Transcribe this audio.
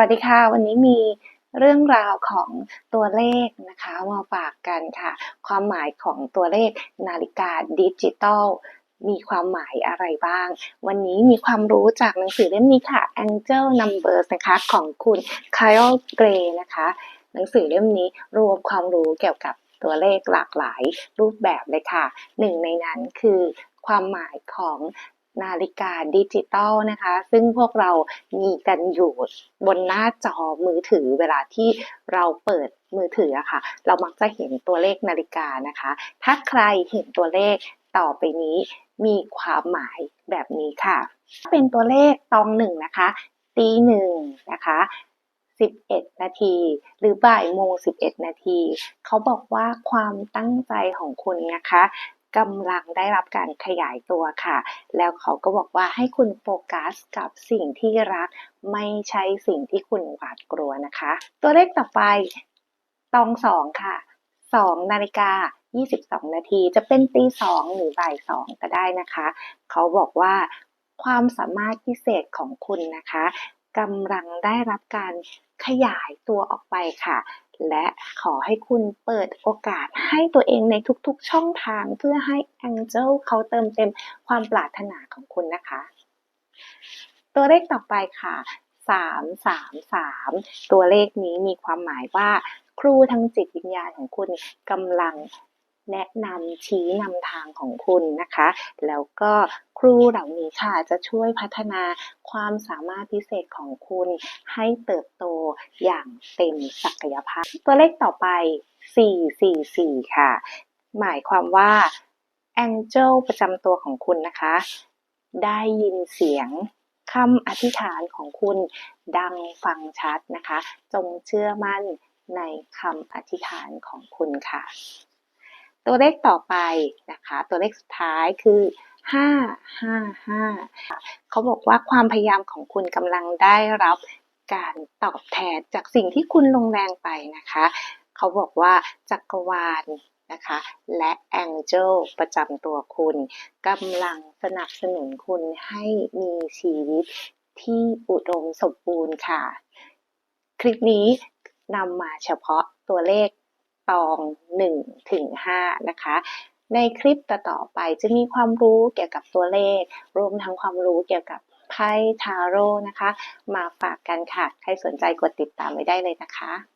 วัสดีค่ะ วันนี้มีเรื่องราวของตัวเลขนะคะมาฝากกันค่ะ ความหมายของตัวเลขนาฬิกาดิจิตอลมีความหมายอะไรบ้าง วันนี้มีความรู้จากหนังสือเล่มนี้ค่ะ Angel Numbers นะคะของคุณ Kyle Gray นะคะ หนังสือเล่มนี้รวมความรู้เกี่ยวกับตัวเลขหลากหลายรูปแบบเลยค่ะ หนึ่งในนั้นคือความหมายของ นาฬิกาดิจิตอลนะคะ ซึ่งพวกเรามีกันอยู่บนหน้าจอมือถือเวลาที่เราเปิดมือถืออะค่ะ เรามักจะเห็นตัวเลขนาฬิกานะคะ ถ้าใครเห็นตัวเลขต่อไปนี้มีความหมายแบบนี้ค่ะ เป็นตัวเลขตองหนึ่งนะคะตีหนึ่งนะคะ11 นาที หรือบ่ายโมง 11 นาที เขาบอกว่าความตั้งใจของคุณนะคะ กำลังได้รับการขยายตัวค่ะ แล้วเขาก็บอกว่าให้คุณโฟกัสกับสิ่งที่รัก ไม่ใช่สิ่งที่คุณหวาดกลัวนะคะ ตัวเลขต่อไปตองสองค่ะ2นาฬิกา22 นาทีจะเป็นตีสองหรือบ่ายสองก็ได้นะคะ เขาบอกว่าความสามารถพิเศษของคุณนะคะกำลังได้รับการขยายตัวออกไปค่ะ และขอให้คุณเปิดโอกาสให้ตัวเองในทุกๆช่องทาง เพื่อให้ Angel เขาเติมเต็มความปรารถนาของคุณนะคะ ตัวเลขต่อไปค่ะ 333 ตัวเลขนี้มีความหมายว่าครูทางจิตวิญญาณของคุณกำลัง แนะนำชี้นำทางของคุณนะคะ แล้วก็ครูเหล่านี้ค่ะจะช่วยพัฒนาความสามารถพิเศษของคุณให้เติบโตอย่างเต็มศักยภาพ ตัวเลขต่อไป 444 ค่ะ หมายความว่า Angel ประจำตัวของคุณนะคะ ได้ยินเสียงคำอธิษฐานของคุณดังฟังชัดนะคะ จงเชื่อมั่นในคำอธิษฐานของคุณค่ะ ตัวเลขต่อไปนะคะ ตัวเลขสุดท้ายคือ5 5 5เขาบอกว่าความพยายามของคุณกำลังได้รับการตอบแทนจากสิ่งที่คุณลงแรงไปนะคะ เขาบอกว่าจักรวาลนะคะ และแองเจิลประจำตัวคุณกำลังสนับสนุนคุณให้มีชีวิตที่อุดมสมบูรณ์ค่ะ คลิปนี้นำมาเฉพาะตัวเลข ตอง1ถึง5นะคะ ในคลิปต่อๆไปจะมีความรู้เกี่ยวกับตัวเลข รวมทั้งความรู้เกี่ยวกับไพ่ทาโร่นะคะ มาฝากกันค่ะ ใครสนใจกดติดตามไว้ได้เลยนะคะ